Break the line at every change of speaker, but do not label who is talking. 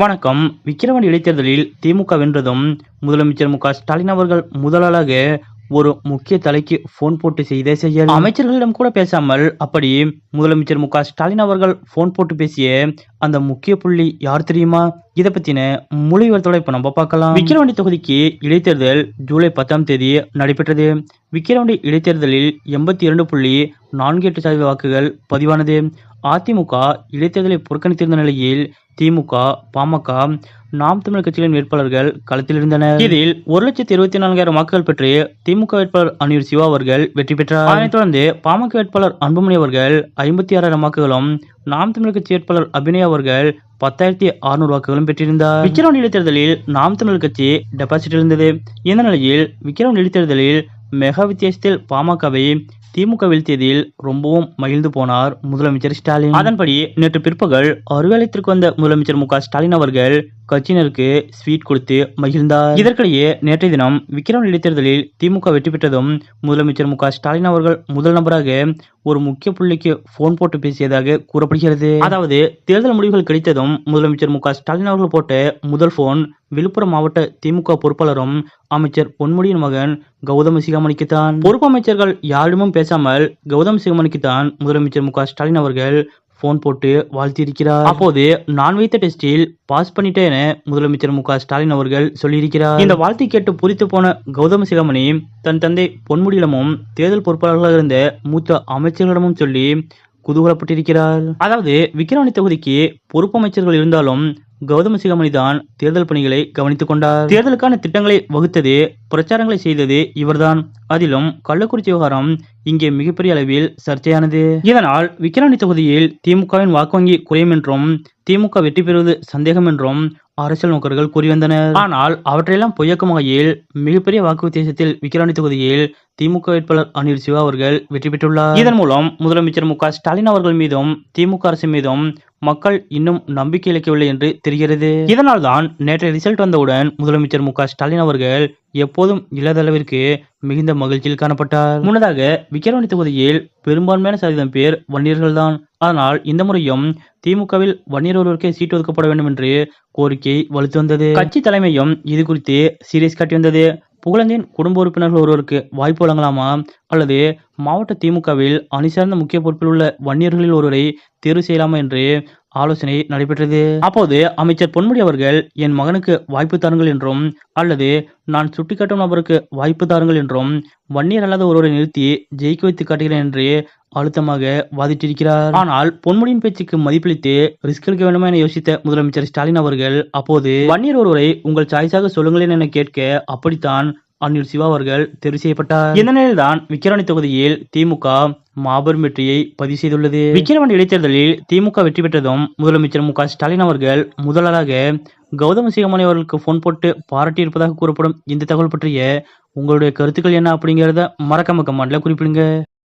வணக்கம். விக்கிரவாண்டி இடைத்தேர்தலில் திமுக வென்றதும் முதலமைச்சர் மு க ஸ்டாலின் அவர்கள் முதலாளாக ஒரு முக்கிய தலைக்கு போன் போட்டு செய்த செயல் அமைச்சர்களிடம் கூட பேசாமல் அப்படி முதலமைச்சர் மு ஸ்டாலின் அவர்கள் போன் போட்டு பேசிய அந்த முக்கிய புள்ளி யார் தெரியுமா? இதை பத்தின முழு விவரத்தோட இப்ப நம்ம பார்க்கலாம். விக்கிரவாண்டி தொகுதிக்கு இடைத்தேர்தல் ஜூலை பத்தாம் தேதி நடைபெற்றது. விக்கிரவாண்டி இடைத்தேர்தலில் எண்பத்தி இரண்டு புள்ளி நான்கு எட்டு சதவீத வாக்குகள் பதிவானது. அதிமுக இடைத்தேர்தலை புறக்கணித்திருந்த நிலையில் திமுக பாமக நாம் தமிழர் கட்சிகளின் வேட்பாளர்கள் களத்தில் இருந்தனர். இதில் ஒரு லட்சத்தி இருபத்தி நான்காயிரம் வாக்குகள் பெற்று திமுக வேட்பாளர் அனில் சிவா அவர்கள் வெற்றி பெற்றார். அதனைத் தொடர்ந்து பாமக வேட்பாளர் அன்புமணி அவர்கள் ஐம்பத்தி ஆறாயிரம் வாக்குகளும் நாம் தமிழர் கட்சி வேட்பாளர் அபிநய் அவர்கள் பத்தாயிரத்தி அறுநூறு வாக்குகளும் பெற்றிருந்தார். விக்கிரவாண்டி இடைத்தேர்தலில் நாம் தமிழர் கட்சி டெபாசிட் இருந்தது. இந்த நிலையில் விக்கிரவாண்டி இடைத்தேர்தலில் மெகா வித்தியாசத்தில் பாமகவை திமுக வீழ்த்தியதில் ரொம்பவும் மகிழ்ந்து போனார் முதலமைச்சர் ஸ்டாலின். அதன்படி நேற்று பிற்பகல் அலுவலகத்திற்கு வந்த முதலமைச்சர் மு ஸ்டாலின் அவர்கள் கட்சியினருக்கு ஸ்வீட் கொடுத்து மகிழ்ந்தார். இதற்கிடையே நேற்றைய தினம் விக்ரம் இடைத்தேர்தலில் திமுக வெற்றி பெற்றதும் முதலமைச்சர் மு ஸ்டாலின் அவர்கள் முதல் நபராக ஒரு முக்கிய புள்ளிக்கு போன் போட்டு பேசியதாக கூறப்படுகிறது. அதாவது தேர்தல் முடிவுகள் கிடைத்ததும் முதலமைச்சர் மு ஸ்டாலின் அவர்கள் போட்ட முதல் போன் விழுப்புரம் மாவட்ட திமுக பொறுப்பாளரும் அமைச்சர் பொன்முடியின் மகன் கௌதம சிகாமணிக்குத்தான். பொறுப்பு அமைச்சர்கள் யாரிடமும் பேசாமல் கௌதம் சிகாமணிக்குத்தான் முதலமைச்சர் மு ஸ்டாலின் அவர்கள் போன் போட்டு வாழ்த்தியிருக்கிறார். அப்போது நான் வைத்த டெஸ்டில் பாஸ் பண்ணிட்டேன் முதலமைச்சர் மு ஸ்டாலின் அவர்கள் சொல்லியிருக்கிறார். இந்த வாழ்த்து கேட்டு புரித்து போன கௌதம சிகாமணி தன் தந்தை பொன்முடியிடமும் தேர்தல் பொறுப்பாளர்களாக இருந்த மூத்த அமைச்சர்களிடமும் சொல்லி குதூகலப்பட்டிருக்கிறார். அதாவது விக்கிரவாணி தொகுதிக்கு பொறுப்பு அமைச்சர்கள் இருந்தாலும் கௌதம சிகாமணி தான் தேர்தல் பணிகளை கவனித்துக் கொண்டார். தேர்தலுக்கான திட்டங்களை வகுத்தது பிரச்சாரங்களை செய்தது இவர்தான். அதிலும் கள்ளக்குறிச்சி விவகாரம் இங்கே மிகப்பெரிய அளவில் சர்ச்சையானது. இதனால் விக்கிராணி தொகுதியில் திமுகவின் வாக்கு வங்கி குறையும் என்றும் திமுக வெற்றி பெறுவது சந்தேகம் என்றும் அரசியல் நோக்கர்கள் கூறி வந்தனர். ஆனால் அவற்றையெல்லாம் பொய்யாக்கும் வகையில் மிகப்பெரிய வாக்கு வித்தியாசத்தில் விக்கிராணி தொகுதியில் திமுக வேட்பாளர் அனில் சிவா அவர்கள் வெற்றி பெற்றுள்ளார். இதன் மூலம் முதலமைச்சர் மு ஸ்டாலின் அவர்கள் மீதும் திமுக அரசு மீதும் மக்கள் இன்னும் நம்பிக்கை இழக்கவில்லை என்று தெரிகிறது. இதனால் தான் நேற்றைய ரிசல்ட் வந்தவுடன் முதலமைச்சர் மு ஸ்டாலின் அவர்கள் எப்போதும் இல்லாதளவிற்கு மிகுந்த மகிழ்ச்சியில் காணப்பட்டார். முன்னதாக விக்கிரவாணி தொகுதியில் பெரும்பான்மையான சதவீதம் பேர் வன்னியர்கள் தான். ஆனால் இந்த முறையும் திமுகவில் வன்னியர் ஒருவருக்கே சீட்டு ஒதுக்கப்பட வேண்டும் என்று கோரிக்கை வலுத்து வந்தது. கட்சி தலைமையும் இது குறித்து சீரியஸ் காட்டி வந்தது. புகழந்தின் குடும்ப உறுப்பினர்கள் ஒருவருக்கு வாய்ப்பு வழங்கலாமா? அல்லது மாவட்ட திமுகவில் அணி சார்ந்த முக்கிய பொறுப்பில் உள்ள வன்னியர்களில் ஒருவரை தேர்வு செய்யலாமா என்று ஆலோசனை நடைபெற்றது. அப்போது அமைச்சர் பொன்முடி அவர்கள் என் மகனுக்கு வாய்ப்பு தாருங்கள் என்றும் அல்லது நான் சுட்டிக்காட்டும் நபருக்கு வாய்ப்பு தாருங்கள் என்றும் வன்னியர் அல்லாத ஒருவரை நிறுத்தி ஜெயிக்க வைத்து காட்டுகிறேன் என்று அழுத்தமாக வாதிட்டிருக்கிறார். ஆனால் பொன்முடியின் பேச்சுக்கு மதிப்பளித்து ரிஸ்க் எடுக்க வேண்டுமா என யோசித்த முதலமைச்சர் ஸ்டாலின் அவர்கள் அப்போது வன்னியர் ஒருவரை உங்கள் சாய்ஸாக சொல்லுங்களேன் என கேட்க அப்படித்தான் அனில் சிவா அவர்கள் தெரிவு செய்யப்பட்டார். இந்த நிலையில்தான் விக்கிரவாணி தொகுதியில் திமுக மாபெரும் வெற்றியை பதிவு செய்துள்ளது. விக்கிரவாண்டி இடைத்தேர்தலில் திமுக வெற்றி பெற்றதும் முதலமைச்சர் மு ஸ்டாலின் அவர்கள் முதலாளாக கௌதம சிகமணி அவர்களுக்கு போன் போட்டு பாராட்டியிருப்பதாக கூறப்படும் இந்த தகவல் பற்றிய உங்களுடைய கருத்துக்கள் என்ன அப்படிங்கிறத மறக்காம கமெண்ட்ல குறிப்பிடுங்க.